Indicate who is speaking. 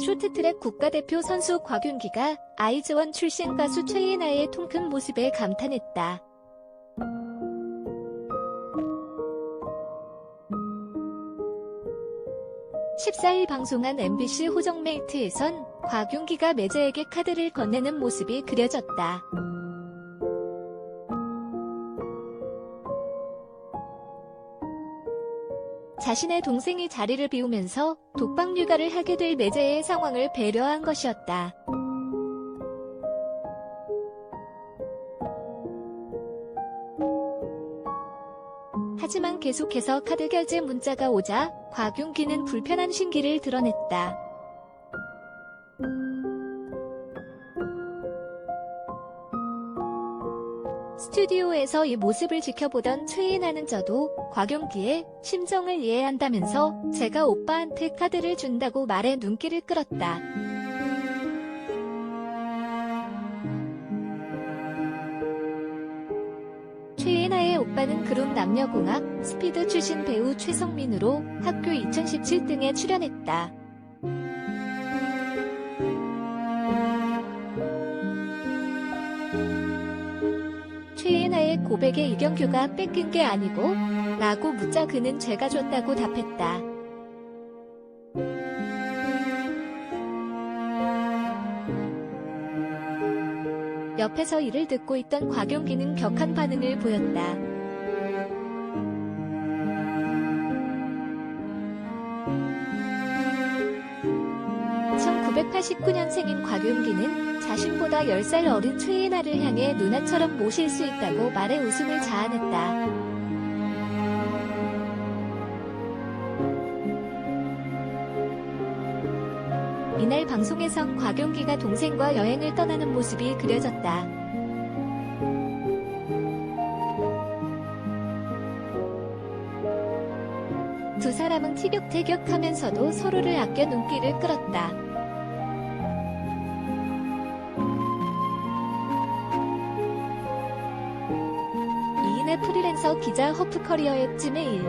Speaker 1: 쇼트트랙 국가대표 선수 곽윤기가 아이즈원 출신 가수 최예나의 통큰 모습에 감탄했다. (14일) 방송한 MBC 호정메이트에선 곽윤기가 매제에게 카드를 건네는 모습이 그려졌다. 자신의 동생이 자리를 비우면서 독방 육아를 하게 될 매제의 상황을 배려한 것이었다. 하지만 계속해서 카드 결제 문자가 오자 곽윤기는 불편한 신기를 드러냈다. 스튜디오에서 이 모습을 지켜보던 최인아는 저도 곽용기의 심정을 이해한다면서 제가 오빠한테 카드를 준다고 말해 눈길을 끌었다. 최예나의 오빠는 그룹 남녀공학 스피드 출신 배우 최성민으로 학교 2017등에 출연했다. 최예나의 고백에 이경규가 뺏긴 게 아니고 라고 묻자 그는 제가 줬다고 답했다. 옆에서 이를 듣고 있던 곽용기는 격한 반응을 보였다. (1989년생인) 곽용기는 자신보다 10살 어린 최예나를 향해 누나처럼 모실 수 있다고 말해 웃음을 자아냈다. 이날 방송에선 곽용기가 동생과 여행을 떠나는 모습이 그려졌다. 두 사람은 티격태격하면서도 서로를 아껴 눈길을 끌었다. 프리랜서 기자 허프 커리어의 찜메일